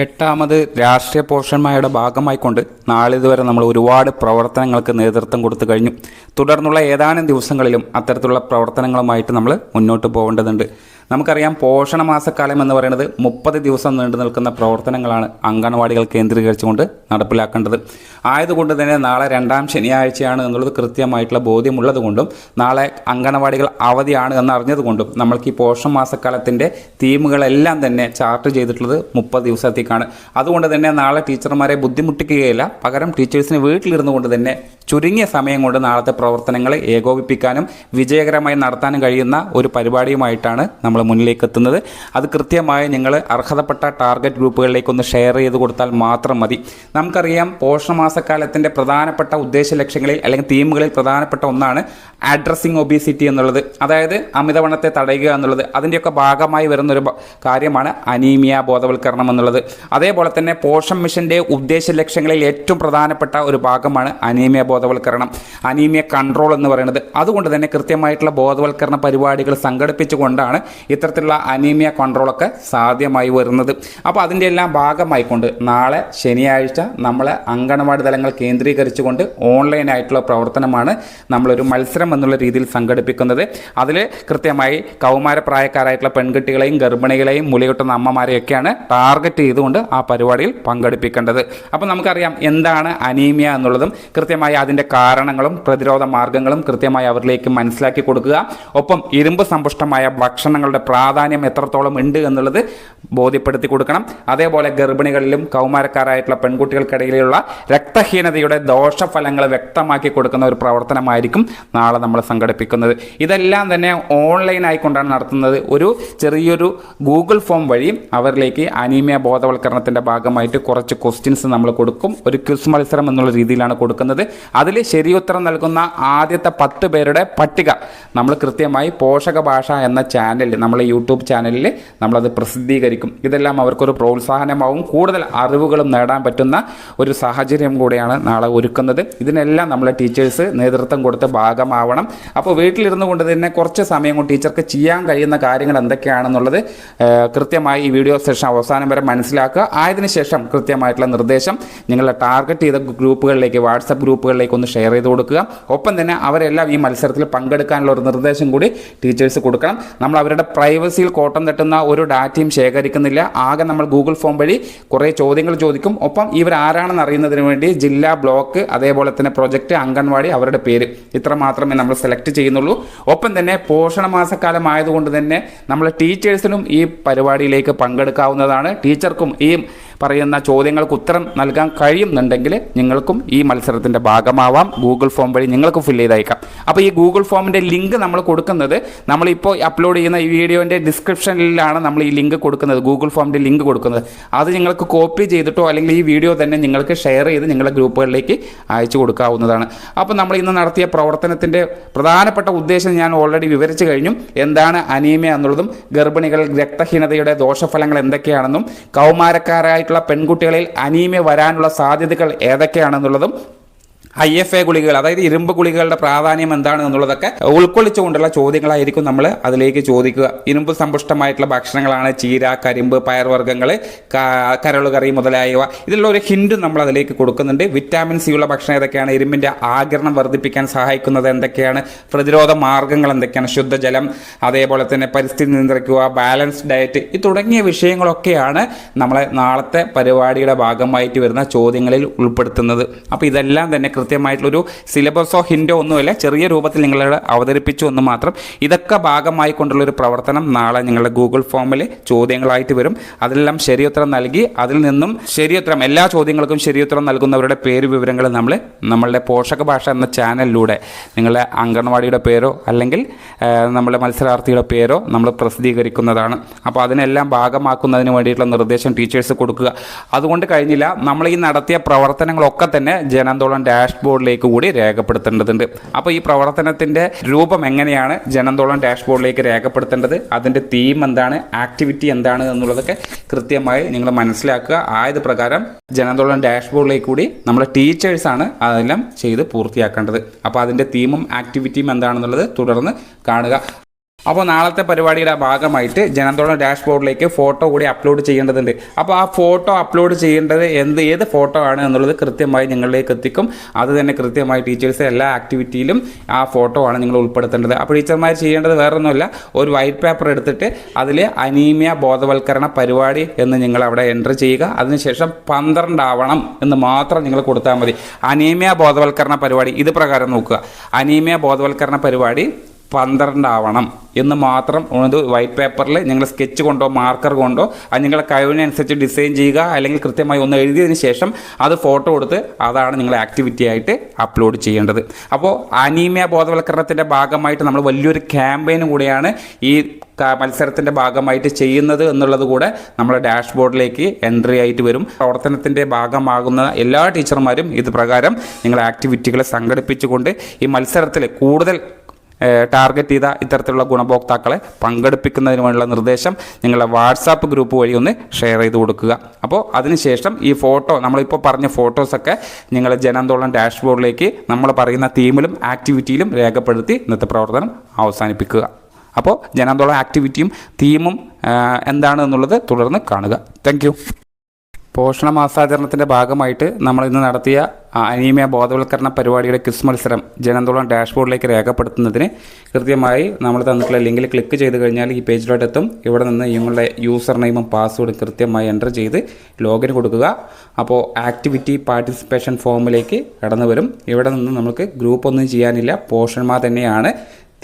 എട്ടാമത് രാഷ്ട്രീയ പോഷന്മാരുടെ ഭാഗമായിക്കൊണ്ട് നാളിതുവരെ നമ്മൾ ഒരുപാട് പ്രവർത്തനങ്ങൾക്ക് നേതൃത്വം കൊടുത്തു കഴിഞ്ഞു. തുടർന്നുള്ള ഏതാനും ദിവസങ്ങളിലും അത്തരത്തിലുള്ള പ്രവർത്തനങ്ങളുമായിട്ട് നമ്മൾ മുന്നോട്ട് പോകേണ്ടതുണ്ട്. നമുക്കറിയാം പോഷണ മാസക്കാലം എന്ന് പറയുന്നത് മുപ്പത് ദിവസം നീണ്ടു നിൽക്കുന്ന പ്രവർത്തനങ്ങളാണ് അംഗൻവാടികൾ കേന്ദ്രീകരിച്ചുകൊണ്ട് നടപ്പിലാക്കേണ്ടത്. ആയതുകൊണ്ട് തന്നെ നാളെ രണ്ടാം ശനിയാഴ്ചയാണ് എന്നുള്ളത് കൃത്യമായിട്ടുള്ള ബോധ്യമുള്ളത് കൊണ്ടും നാളെ അംഗനവാടികൾ അവധിയാണ് എന്നറിഞ്ഞതുകൊണ്ടും നമ്മൾക്ക് ഈ പോഷണ മാസക്കാലത്തിന്റെ തീമുകളെല്ലാം തന്നെ ചാർട്ട് ചെയ്തിട്ടുള്ളത് മുപ്പത് ദിവസത്തേക്കാണ്. അതുകൊണ്ട് തന്നെ നാളെ ടീച്ചർമാരെ ബുദ്ധിമുട്ടിക്കുകയില്ല. പകരം ടീച്ചേഴ്സിന് വീട്ടിലിരുന്നു കൊണ്ട് തന്നെ ചുരുങ്ങിയ സമയം കൊണ്ട് നാളത്തെ പ്രവർത്തനങ്ങളെ ഏകോപിപ്പിക്കാനും വിജയകരമായി നടത്താനും കഴിയുന്ന ഒരു പരിപാടിയുമായിട്ടാണ് നമ്മൾ മുന്നിലേക്ക് എത്തുന്നത്. അത് കൃത്യമായി നിങ്ങൾ അർഹതപ്പെട്ട ടാർഗറ്റ് ഗ്രൂപ്പുകളിലേക്കൊന്ന് ഷെയർ ചെയ്ത് കൊടുത്താൽ മാത്രം മതി. നമുക്കറിയാം പോഷണമാസക്കാലത്തിന്റെ പ്രധാനപ്പെട്ട ഉദ്ദേശ ലക്ഷ്യങ്ങളിൽ അല്ലെങ്കിൽ തീമുകളിൽ പ്രധാനപ്പെട്ട ഒന്നാണ് അഡ്രസ്സിങ് ഒബീസിറ്റി എന്നുള്ളത്. അതായത് അമിതവണ്ണത്തെ തടയുക എന്നുള്ളത്. അതിന്റെയൊക്കെ ഭാഗമായി വരുന്നൊരു കാര്യമാണ് അനീമിയ ബോധവൽക്കരണം എന്നുള്ളത്. അതേപോലെ തന്നെ പോഷൻ മിഷന്റെ ഉദ്ദേശ ലക്ഷ്യങ്ങളിൽ ഏറ്റവും പ്രധാനപ്പെട്ട ഒരു ഭാഗമാണ് അനീമിയ ബോധവൽക്കരണം. അനീമിയ കൺട്രോൾ എന്ന് പറയുന്നത്. അതുകൊണ്ട് തന്നെ കൃത്യമായിട്ടുള്ള ബോധവൽക്കരണ പരിപാടികൾ സംഘടിപ്പിച്ചുകൊണ്ടാണ് ഇത്തരത്തിലുള്ള അനീമിയ കൺട്രോളൊക്കെ സാധ്യമായി വരുന്നത്. അപ്പോൾ അതിന്റെ എല്ലാം ഭാഗമായിക്കൊണ്ട് നാളെ ശനിയാഴ്ച നമ്മൾ അങ്കണവാടി തലങ്ങൾ കേന്ദ്രീകരിച്ചുകൊണ്ട് ഓൺലൈനായിട്ടുള്ള പ്രവർത്തനമാണ് നമ്മളൊരു മത്സരം എന്നുള്ള രീതിയിൽ സംഘടിപ്പിക്കുന്നത്. അതിൽ കൃത്യമായി കൗമാരപ്രായക്കാരായിട്ടുള്ള പെൺകുട്ടികളെയും ഗർഭിണികളെയും മുലയൂട്ടുന്ന അമ്മമാരെയൊക്കെയാണ് ടാർഗറ്റ് ചെയ്തുകൊണ്ട് ആ പരിപാടിയിൽ പങ്കെടുപ്പിക്കേണ്ടത്. അപ്പോൾ നമുക്കറിയാം എന്താണ് അനീമിയ എന്നുള്ളതും കൃത്യമായി അതിന്റെ കാരണങ്ങളും പ്രതിരോധ മാർഗങ്ങളും കൃത്യമായി അവരിലേക്ക് മനസ്സിലാക്കി കൊടുക്കുക. ഒപ്പം ഇരുമ്പ് സമ്പുഷ്ടമായ ഭക്ഷണങ്ങളുടെ പ്രാധാന്യം എത്രത്തോളം ഉണ്ട് എന്നുള്ളത് ബോധ്യപ്പെടുത്തി കൊടുക്കണം. അതേപോലെ ഗർഭിണികളിലും കൗമാരക്കാരായിട്ടുള്ള പെൺകുട്ടികൾക്കിടയിലുള്ള രക്തഹീനതയുടെ ദോഷഫലങ്ങൾ വ്യക്തമാക്കി കൊടുക്കുന്ന ഒരു പ്രവർത്തനമായിരിക്കും നാളെ നമ്മൾ സംഘടിപ്പിക്കുന്നത്. ഇതെല്ലാം തന്നെ ഓൺലൈൻ ആയിക്കൊണ്ടാണ് നടത്തുന്നത്. ഒരു ചെറിയൊരു ഗൂഗിൾ ഫോം വഴി അവരിലേക്ക് അനീമിയ ബോധവൽക്കരണത്തിന്റെ ഭാഗമായിട്ട് കുറച്ച് ക്വസ്റ്റ്യൻസ് നമ്മൾ കൊടുക്കും. ഒരു ക്വിസ് മത്സരം എന്നുള്ള രീതിയിലാണ് കൊടുക്കുന്നത്. അതിൽ ശരിയുത്തരം നൽകുന്ന ആദ്യത്തെ പത്ത് പേരുടെ പട്ടിക നമ്മൾ കൃത്യമായി പോഷക ഭാഷ എന്ന ചാനലിൽ നമ്മൾ യൂട്യൂബ് ചാനലിൽ നമ്മളത് പ്രസിദ്ധീകരിക്കും. ഇതെല്ലാം അവർക്കൊരു പ്രോത്സാഹനമാവും. കൂടുതൽ അറിവുകളും നേടാൻ പറ്റുന്ന ഒരു സാഹചര്യം കൂടെയാണ് നാളെ ഒരുക്കുന്നത്. ഇതിനെല്ലാം നമ്മളെ ടീച്ചേഴ്സ് നേതൃത്വം കൊടുത്ത് ഭാഗമാവണം. അപ്പോൾ വീട്ടിലിരുന്നു കൊണ്ട് തന്നെ കുറച്ച് സമയം കൊണ്ട് ടീച്ചർക്ക് ചെയ്യാൻ കഴിയുന്ന കാര്യങ്ങൾ എന്തൊക്കെയാണെന്നുള്ളത് കൃത്യമായി ഈ വീഡിയോ സെഷൻ അവസാനം വരെ മനസ്സിലാക്കുക. ആയതിനു ശേഷം കൃത്യമായിട്ടുള്ള നിർദ്ദേശം നിങ്ങളുടെ ടാർഗറ്റ് ചെയ്ത ഗ്രൂപ്പുകളിലേക്ക് വാട്സപ്പ് ഗ്രൂപ്പുകളിലേക്ക് ഒന്ന് ഷെയർ ചെയ്ത് കൊടുക്കുക. ഒപ്പം തന്നെ അവരെല്ലാം ഈ മത്സരത്തിൽ പങ്കെടുക്കാനുള്ള ഒരു നിർദ്ദേശം കൂടി ടീച്ചേഴ്സ് കൊടുക്കണം. നമ്മൾ അവരുടെ പ്രൈവസിയിൽ കോട്ടം തട്ടുന്ന ഒരു ഡാറ്റയും ശേഖരിക്കുന്നില്ല. ആകെ നമ്മൾ ഗൂഗിൾ ഫോം വഴി കുറേ ചോദ്യങ്ങൾ ചോദിക്കും. ഒപ്പം ഇവർ ആരാണെന്ന് അറിയുന്നതിന് വേണ്ടി ജില്ലാ ബ്ലോക്ക് അതേപോലെ തന്നെ പ്രൊജക്റ്റ് അംഗൻവാടി അവരുടെ പേര് ഇത്ര മാത്രമേ നമ്മൾ സെലക്ട് ചെയ്യുന്നുള്ളൂ. ഒപ്പം തന്നെ പോഷണ മാസക്കാലം ആയതുകൊണ്ട് തന്നെ നമ്മൾ ടീച്ചേഴ്സിനും ഈ പരിപാടിയിലേക്ക് പങ്കെടുക്കാവുന്നതാണ്. ടീച്ചർക്കും ഈ പറയുന്ന ചോദ്യങ്ങൾക്ക് ഉത്തരം നൽകാൻ കഴിയുന്നുണ്ടെങ്കിൽ നിങ്ങൾക്കും ഈ മത്സരത്തിന്റെ ഭാഗമാവാം. ഗൂഗിൾ ഫോം വഴി നിങ്ങൾക്ക് ഫില്ല് ചെയ്തയക്കാം. അപ്പോൾ ഈ ഗൂഗിൾ ഫോമിന്റെ ലിങ്ക് നമ്മൾ കൊടുക്കുന്നത് നമ്മളിപ്പോൾ അപ്ലോഡ് ചെയ്യുന്ന ഈ വീഡിയോന്റെ ഡിസ്ക്രിപ്ഷനിലാണ് നമ്മൾ ഈ ലിങ്ക് കൊടുക്കുന്നത് ഗൂഗിൾ ഫോമിന്റെ ലിങ്ക് കൊടുക്കുന്നത്. അത് നിങ്ങൾക്ക് കോപ്പി ചെയ്തിട്ടോ അല്ലെങ്കിൽ ഈ വീഡിയോ തന്നെ നിങ്ങൾക്ക് ഷെയർ ചെയ്ത് നിങ്ങളുടെ ഗ്രൂപ്പുകളിലേക്ക് അയച്ചു കൊടുക്കാവുന്നതാണ്. അപ്പോൾ നമ്മൾ ഇന്ന് നടത്തിയ പ്രവർത്തനത്തിന്റെ പ്രധാനപ്പെട്ട ഉദ്ദേശം ഞാൻ ഓൾറെഡി വിവരിച്ചു കഴിഞ്ഞു. എന്താണ് അനീമിയ എന്നുള്ളതും ഗർഭിണികൾ രക്തഹീനതയുടെ ദോഷഫലങ്ങൾ എന്തൊക്കെയാണെന്നും കൗമാരക്കാരായിട്ടുള്ള പെൺകുട്ടികളിൽ അനീമിയ വരാനുള്ള സാധ്യതകൾ ഏതൊക്കെയാണെന്നുള്ളതും ഐ എഫ് എ ഗുളികകൾ അതായത് ഇരുമ്പ് ഗുളികകളുടെ പ്രാധാന്യം എന്താണ് എന്നുള്ളതൊക്കെ ഉൾക്കൊള്ളിച്ചുകൊണ്ടുള്ള ചോദ്യങ്ങളായിരിക്കും നമ്മൾ അതിലേക്ക് ചോദിക്കുക. ഇരുമ്പ് സമ്പുഷ്ടമായിട്ടുള്ള ഭക്ഷണങ്ങളാണ് ചീര കരിമ്പ് പയർവർഗങ്ങൾ കരളുകറി മുതലായവ. ഇതിലുള്ള ഒരു ഹിൻഡും നമ്മൾ അതിലേക്ക് കൊടുക്കുന്നുണ്ട്. വിറ്റാമിൻ സി ഉള്ള ഭക്ഷണം ഏതൊക്കെയാണ്? ഇരുമ്പിന്റെ ആകിരണം വർദ്ധിപ്പിക്കാൻ സഹായിക്കുന്നത് എന്തൊക്കെയാണ്? പ്രതിരോധ മാർഗങ്ങൾ എന്തൊക്കെയാണ്? ശുദ്ധജലം അതേപോലെ തന്നെ പരിസ്ഥിതി നിയന്ത്രിക്കുക ബാലൻസ് ഡയറ്റ് ഈ തുടങ്ങിയ വിഷയങ്ങളൊക്കെയാണ് നമ്മളെ നാളത്തെ പരിപാടിയുടെ ഭാഗമായിട്ട് വരുന്ന ചോദ്യങ്ങളിൽ ഉൾപ്പെടുത്തുന്നത്. അപ്പോൾ ഇതെല്ലാം തന്നെ കൃത്യമായിട്ടുള്ളൊരു സിലബസോ ഹിൻഡോ ഒന്നുമില്ല. ചെറിയ രൂപത്തിൽ നിങ്ങളോട് അവതരിപ്പിച്ചു എന്ന് മാത്രം. ഇതൊക്കെ ഭാഗമായി കൊണ്ടുള്ള ഒരു പ്രവർത്തനം നാളെ നിങ്ങളുടെ ഗൂഗിൾ ഫോമിൽ ചോദ്യങ്ങളായിട്ട് വരും. അതിലെല്ലാം ശരിയുത്തരം നൽകി അതിൽ നിന്നും ശരിയുത്തരം എല്ലാ ചോദ്യങ്ങൾക്കും ശരിയുത്തരം നൽകുന്നവരുടെ പേര് വിവരങ്ങൾ നമ്മൾ നമ്മളുടെ പോഷക ഭാഷ എന്ന ചാനലിലൂടെ നിങ്ങളുടെ അംഗൻവാടിയുടെ പേരോ അല്ലെങ്കിൽ നമ്മുടെ മത്സരാർത്ഥിയുടെ പേരോ നമ്മൾ പ്രസിദ്ധീകരിക്കുന്നതാണ്. അപ്പോൾ അതിനെല്ലാം ഭാഗമാക്കുന്നതിന് വേണ്ടിയിട്ടുള്ള നിർദ്ദേശം ടീച്ചേഴ്സ് കൊടുക്കുക. അതുകൊണ്ട് കഴിഞ്ഞില്ല. നമ്മൾ ഈ നടത്തിയ പ്രവർത്തനങ്ങളൊക്കെ തന്നെ ജനന്തോളം ഡാഷ്ബോർഡിലേക്ക് കൂടി രേഖപ്പെടുത്തേണ്ടതുണ്ട്. അപ്പോൾ ഈ പ്രവർത്തനത്തിന്റെ രൂപം എങ്ങനെയാണ്? ജനന്തോളം ഡാഷ്ബോർഡിലേക്ക് രേഖപ്പെടുത്തേണ്ടത്? അതിന്റെ തീം എന്താണ്? ആക്ടിവിറ്റി എന്താണ് എന്നുള്ളതൊക്കെ കൃത്യമായി നിങ്ങൾ മനസ്സിലാക്കുക. ആയത് പ്രകാരം ജനന്തോളം ഡാഷ്ബോർഡിലേക്ക് കൂടി നമ്മുടെ ടീച്ചേഴ്സാണ് അതെല്ലാം ചെയ്ത് പൂർത്തിയാക്കേണ്ടത്. അപ്പോൾ അതിന്റെ തീമും ആക്ടിവിറ്റിയും എന്താണെന്നുള്ളത് തുടർന്ന് കാണുക. അപ്പോൾ നാളത്തെ പരിപാടിയുടെ ഭാഗമായിട്ട് ജനന്തോളം ഡാഷ്ബോർഡിലേക്ക് ഫോട്ടോ കൂടി അപ്ലോഡ് ചെയ്യേണ്ടതുണ്ട്. അപ്പോൾ ആ ഫോട്ടോ അപ്ലോഡ് ചെയ്യേണ്ടത് എന്ത് ഏത് ഫോട്ടോ ആണ് എന്നുള്ളത് കൃത്യമായി നിങ്ങളിലേക്ക് എത്തിക്കും. അത് തന്നെ കൃത്യമായി ടീച്ചേഴ്സ് എല്ലാ ആക്ടിവിറ്റിയിലും ആ ഫോട്ടോ ആണ് നിങ്ങൾ ഉൾപ്പെടുത്തേണ്ടത്. അപ്പോൾ ടീച്ചർമാർ ചെയ്യേണ്ടത് വേറൊന്നുമില്ല. ഒരു വൈറ്റ് പേപ്പർ എടുത്തിട്ട് അതിൽ അനീമിയ ബോധവൽക്കരണ പരിപാടി എന്ന് നിങ്ങൾ അവിടെ എന്റർ ചെയ്യുക. അതിനുശേഷം പന്ത്രണ്ട് ആവണം എന്ന് മാത്രം നിങ്ങൾ കൊടുത്താൽ മതി. അനീമിയ ബോധവൽക്കരണ പരിപാടി ഇത് പ്രകാരം നോക്കുക. അനീമിയ ബോധവൽക്കരണ പരിപാടി പന്ത്രണ്ടാവണം എന്ന് മാത്രം ഇത് വൈറ്റ് പേപ്പറിൽ നിങ്ങൾ സ്കെച്ച് കൊണ്ടോ മാർക്കർ കൊണ്ടോ അത് നിങ്ങളുടെ കഴിവിനനുസരിച്ച് ഡിസൈൻ ചെയ്യുക അല്ലെങ്കിൽ കൃത്യമായി ഒന്ന് എഴുതിയതിന് ശേഷം അത് ഫോട്ടോ കൊടുത്ത് അതാണ് നിങ്ങൾ ആക്ടിവിറ്റി ആയിട്ട് അപ്ലോഡ് ചെയ്യേണ്ടത്. അപ്പോൾ അനീമിയ ബോധവൽക്കരണത്തിന്റെ ഭാഗമായിട്ട് നമ്മൾ വലിയൊരു ക്യാമ്പയിനും കൂടിയാണ് ഈ മത്സരത്തിന്റെ ഭാഗമായിട്ട് ചെയ്യുന്നത് എന്നുള്ളത് കൂടെ നമ്മുടെ ഡാഷ്ബോർഡിലേക്ക് എൻട്രി ആയിട്ട് വരും. പ്രവർത്തനത്തിന്റെ ഭാഗമാകുന്ന എല്ലാ ടീച്ചർമാരും ഇത് പ്രകാരം നിങ്ങളുടെ ആക്ടിവിറ്റികളെ സംഘടിപ്പിച്ചുകൊണ്ട് ഈ മത്സരത്തിൽ കൂടുതൽ ടാർഗറ്റ് ചെയ്ത ഇത്തരത്തിലുള്ള ഗുണഭോക്താക്കളെ പങ്കെടുപ്പിക്കുന്നതിന് വേണ്ടിയുള്ള നിർദ്ദേശം നിങ്ങളുടെ വാട്സാപ്പ് ഗ്രൂപ്പ് വഴി ഒന്ന് ഷെയർ ചെയ്ത് കൊടുക്കുക. അപ്പോൾ അതിനുശേഷം ഈ ഫോട്ടോ നമ്മളിപ്പോൾ പറഞ്ഞ ഫോട്ടോസൊക്കെ നിങ്ങൾ ജനാന്തോളം ഡാഷ്ബോർഡിലേക്ക് നമ്മൾ പറയുന്ന തീമിലും ആക്ടിവിറ്റിയിലും രേഖപ്പെടുത്തി ഇന്നത്തെ പ്രവർത്തനം അവസാനിപ്പിക്കുക. അപ്പോൾ ജനാന്തോളം ആക്ടിവിറ്റിയും തീമും എന്താണ് എന്നുള്ളത് തുടർന്ന് കാണുക. താങ്ക് പോഷണ മാസാചരണത്തിന്റെ ഭാഗമായിട്ട് നമ്മൾ ഇന്ന് നടത്തിയ അനീമിയ ബോധവൽക്കരണ പരിപാടിയുടെ ക്വിസ് മത്സരം ജനന്തോളം ഡാഷ്ബോർഡിലേക്ക് രേഖപ്പെടുത്തുന്നതിന് കൃത്യമായി നമ്മൾ തന്നിട്ടുള്ള ലിങ്കിൽ ക്ലിക്ക് ചെയ്ത് കഴിഞ്ഞാൽ ഈ പേജിലോട്ട് എത്തും. ഇവിടെ നിന്ന് നിങ്ങളുടെ യൂസർ നെയിമും പാസ്വേഡും കൃത്യമായി എന്റർ ചെയ്ത് ലോഗിൻ കൊടുക്കുക. അപ്പോൾ ആക്ടിവിറ്റി പാർട്ടിസിപ്പേഷൻ ഫോമിലേക്ക് കടന്നു വരും. ഇവിടെ നിന്ന് നമുക്ക് ഗ്രൂപ്പ് ഒന്നും ചെയ്യാനില്ല. പോഷന്മാർ തന്നെയാണ്.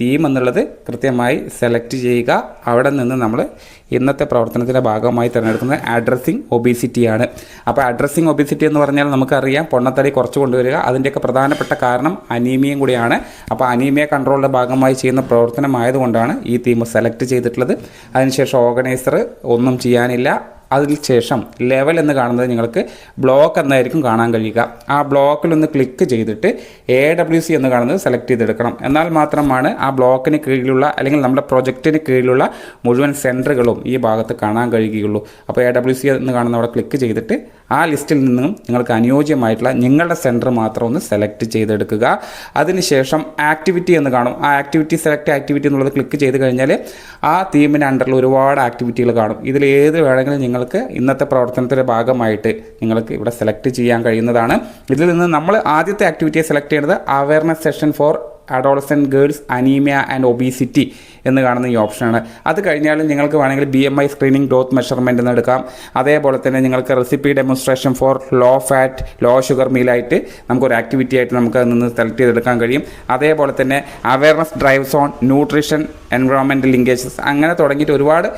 തീം എന്നുള്ളത് കൃത്യമായി സെലക്ട് ചെയ്യുക. അവിടെ നിന്ന് നമ്മൾ ഇന്നത്തെ പ്രവർത്തനത്തിന്റെ ഭാഗമായി തിരഞ്ഞെടുക്കുന്ന അഡ്രസ്സിങ് ഒബിസിറ്റിയാണ് അപ്പോൾ അഡ്രസ്സിങ് ഒബീസിറ്റി എന്ന് പറഞ്ഞാൽ നമുക്കറിയാം പൊണ്ണത്തടി കുറച്ച് കൊണ്ടുവരിക. അതിന്റെയൊക്കെ പ്രധാനപ്പെട്ട കാരണം അനീമിയയും കൂടിയാണ്. അപ്പോൾ അനീമിയ കൺട്രോളിന്റെ ഭാഗമായി ചെയ്യുന്ന പ്രവർത്തനമായതുകൊണ്ടാണ് ഈ തീം സെലക്ട് ചെയ്തിട്ടുള്ളത്. അതിനുശേഷം ഓർഗനൈസർ ഒന്നും ചെയ്യാനില്ല. അതിന് ശേഷം ലെവൽ എന്ന് കാണുന്നത് നിങ്ങൾക്ക് ബ്ലോക്ക് എന്നായിരിക്കും കാണാൻ കഴിയുക. ആ ബ്ലോക്കിൽ ഒന്ന് ക്ലിക്ക് ചെയ്തിട്ട് എ ഡബ്ല്യു സി എന്ന് കാണുന്നത് സെലക്ട് ചെയ്തെടുക്കണം. എന്നാൽ മാത്രമാണ് ആ ബ്ലോക്കിന് കീഴിലുള്ള അല്ലെങ്കിൽ നമ്മുടെ പ്രൊജക്റ്റിന് കീഴിലുള്ള മുഴുവൻ സെന്ററുകളും ഈ ഭാഗത്ത് കാണാൻ കഴിയുകയുള്ളൂ. അപ്പോൾ എ ഡബ്ല്യു സി എന്ന് കാണുന്ന അവിടെ ക്ലിക്ക് ചെയ്തിട്ട് ആ ലിസ്റ്റിൽ നിന്നും നിങ്ങൾക്ക് അനുയോജ്യമായിട്ടുള്ള നിങ്ങളുടെ സെന്റർ മാത്രം ഒന്ന് സെലക്ട് ചെയ്തെടുക്കുക. അതിനുശേഷം ആക്ടിവിറ്റി എന്ന് കാണും. ആ ആക്ടിവിറ്റി സെലക്ട് ആക്ടിവിറ്റി എന്നുള്ളത് ക്ലിക്ക് ചെയ്ത് കഴിഞ്ഞാൽ ആ തീമിന്റെ അണ്ടറിൽ ഒരുപാട് ആക്ടിവിറ്റികൾ കാണും. ഇതിൽ ഏത് വേണമെങ്കിലും നിങ്ങൾക്ക് ഇന്നത്തെ പ്രവർത്തനത്തിന്റെ ഭാഗമായിട്ട് നിങ്ങൾക്ക് ഇവിടെ സെലക്ട് ചെയ്യാൻ കഴിയുന്നതാണ്. ഇതിൽ നിന്ന് നമ്മൾ ആദ്യത്തെ ആക്ടിവിറ്റിയെ സെലക്ട് ചെയ്യുന്നത് awareness session for adolescent girls anaemia and obesity എന്ന് കാണുന്ന ഈ ഓപ്ഷനാണ്. അത് കഴിഞ്ഞാലും നിങ്ങൾക്ക് വേണമെങ്കിൽ B M I screening growth measurement എന്ന് എടുക്കാം. അതേപോലെ തന്നെ നിങ്ങൾക്ക് recipe demonstration for low fat low sugar മീലായിട്ട് നമുക്കൊരു ആക്ടിവിറ്റി ആയിട്ട് നമുക്ക് അതിൽ നിന്ന് സെലക്ട് ചെയ്തെടുക്കാൻ കഴിയും. അതേപോലെ തന്നെ അവയർനെസ് ഡ്രൈവ്സ് ഓൺ ന്യൂട്രീഷൻ എൻവയോൺമെന്റൽ ലിങ്കേജസ് അങ്ങനെ തുടങ്ങിയിട്ട് ഒരുപാട്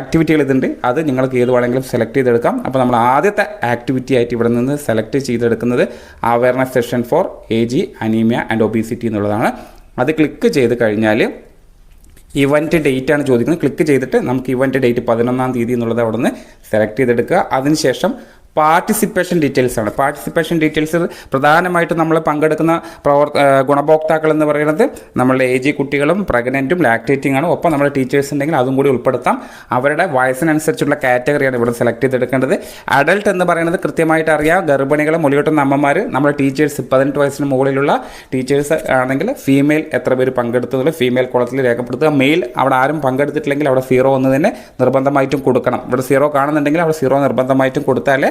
ആക്ടിവിറ്റികൾ ഇതുണ്ട്. അത് നിങ്ങൾക്ക് ഏത് വേണമെങ്കിലും സെലക്ട് ചെയ്തെടുക്കാം. അപ്പോൾ നമ്മൾ ആദ്യത്തെ ആക്ടിവിറ്റി ആയിട്ട് ഇവിടെ നിന്ന് സെലക്ട് ചെയ്തെടുക്കുന്നത് awareness session for A G anaemia and obesity എന്നുള്ളതാണ്. അത് ക്ലിക്ക് ചെയ്ത് കഴിഞ്ഞാൽ ഇവന്റ് ഡേറ്റ് ആണ് ചോദിക്കുന്നത്. ക്ലിക്ക് ചെയ്തിട്ട് നമുക്ക് ഇവന്റ് ഡേറ്റ് പതിനൊന്നാം തീയതി എന്നുള്ളത് അവിടെ നിന്ന് സെലക്ട് ചെയ്തെടുക്കുക. അതിനുശേഷം പാർട്ടിസിപ്പേഷൻ ഡീറ്റെയിൽസ് ആണ്. പാർട്ടിസിപ്പേഷൻ ഡീറ്റെയിൽസ് പ്രധാനമായിട്ടും നമ്മൾ പങ്കെടുക്കുന്ന പ്രവർ ഗുണഭോക്താക്കൾ എന്ന് പറയുന്നത് നമ്മളുടെ ഏജ് കുട്ടികളും പ്രഗ്നന്റും ലാക്ടേറ്റിംഗ് ആണ്. ഒപ്പം നമ്മുടെ ടീച്ചേഴ്സ് ഉണ്ടെങ്കിൽ അതും കൂടി ഉൾപ്പെടുത്താം. അവരുടെ വയസ്സിനനുസരിച്ചുള്ള കാറ്റഗറിയാണ് ഇവിടെ സെലക്ട് ചെയ്തെടുക്കേണ്ടത്. അഡൾട്ട് എന്ന് പറയുന്നത് കൃത്യമായിട്ട് അറിയാം. ഗർഭിണികൾ മുലയൂട്ടുന്ന അമ്മമാർ നമ്മുടെ ടീച്ചേഴ്സ് പതിനെട്ട് വയസ്സിന് മുകളിലുള്ള ടീച്ചേഴ്സ് ആണെങ്കിൽ ഫീമെയിൽ എത്ര പേര് പങ്കെടുത്തതിൽ ഫീമെയിൽ കുളത്തിൽ രേഖപ്പെടുത്തുക. മെയിൽ അവിടെ ആരും പങ്കെടുത്തിട്ടില്ലെങ്കിൽ അവിടെ സീറോ എന്ന് തന്നെ നിർബന്ധമായിട്ടും കൊടുക്കണം. ഇവിടെ സീറോ കാണുന്നുണ്ടെങ്കിൽ അവിടെ സീറോ നിർബന്ധമായിട്ടും കൊടുത്താലേ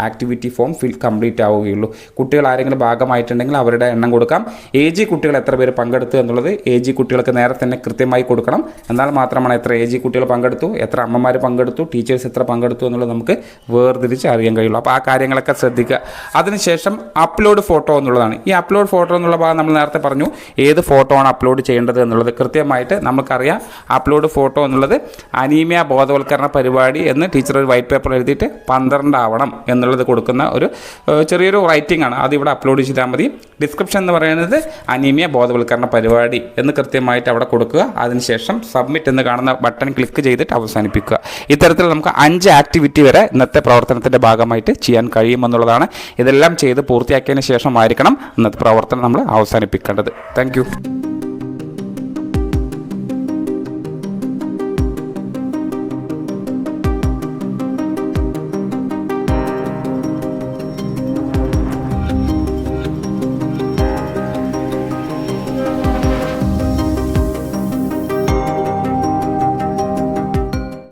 ആക്ടിവിറ്റി ഫോം ഫിൽ കംപ്ലീറ്റ് ആവുകയുള്ളൂ. കുട്ടികൾ ആരെങ്കിലും ഭാഗമായിട്ടുണ്ടെങ്കിൽ അവരുടെ എണ്ണം കൊടുക്കാം. എ ജി കുട്ടികൾ എത്ര പേര് പങ്കെടുത്തു എന്നുള്ളത് എ ജി കുട്ടികൾക്ക് നേരെ തന്നെ കൃത്യമായി കൊടുക്കണം. എന്നാൽ മാത്രമാണ് എത്ര എ ജി കുട്ടികൾ പങ്കെടുത്തു എത്ര അമ്മമാർ പങ്കെടുത്തു ടീച്ചേഴ്സ് എത്ര പങ്കെടുത്തു എന്നുള്ളത് നമുക്ക് വേർതിരിച്ച് അറിയാൻ കഴിയുള്ളൂ. അപ്പോൾ ആ കാര്യങ്ങളൊക്കെ ശ്രദ്ധിക്കുക. അതിനുശേഷം അപ്ലോഡ് ഫോട്ടോ എന്നുള്ളതാണ്. ഈ അപ്ലോഡ് ഫോട്ടോ എന്നുള്ള ഭാഗം നമ്മൾ നേരത്തെ പറഞ്ഞു. ഏത് ഫോട്ടോ ആണ് അപ്ലോഡ് ചെയ്യേണ്ടത് എന്നുള്ളത് കൃത്യമായിട്ട് നമുക്കറിയാം. അപ്ലോഡ് ഫോട്ടോ എന്നുള്ളത് അനീമിയ ബോധവൽക്കരണ പരിപാടി എന്ന് ടീച്ചർ ഒരു വൈറ്റ് പേപ്പർ എഴുതിയിട്ട് പന്ത്രണ്ട് ആവണം എന്നുള്ളത് കൊടുക്കുന്ന ഒരു ചെറിയൊരു റൈറ്റിംഗ് ആണ്. അതിവിടെ അപ്ലോഡ് ചെയ്താൽ മതി. ഡിസ്ക്രിപ്ഷൻ എന്ന് പറയുന്നത് അനീമിയ ബോധവൽക്കരണ പരിപാടി എന്ന് കൃത്യമായിട്ട് അവിടെ കൊടുക്കുക. അതിനുശേഷം സബ്മിറ്റ് എന്ന് കാണുന്ന ബട്ടൺ ക്ലിക്ക് ചെയ്തിട്ട് അവസാനിപ്പിക്കുക. ഇത്തരത്തിൽ നമുക്ക് അഞ്ച് ആക്ടിവിറ്റി വരെ ഇന്നത്തെ പ്രവർത്തനത്തിന്റെ ഭാഗമായിട്ട് ചെയ്യാൻ കഴിയുമെന്നുള്ളതാണ്. ഇതെല്ലാം ചെയ്ത് പൂർത്തിയാക്കിയതിന് ശേഷമായിരിക്കണം ഇന്നത്തെ പ്രവർത്തനം നമ്മൾ അവസാനിപ്പിക്കേണ്ടത്. താങ്ക്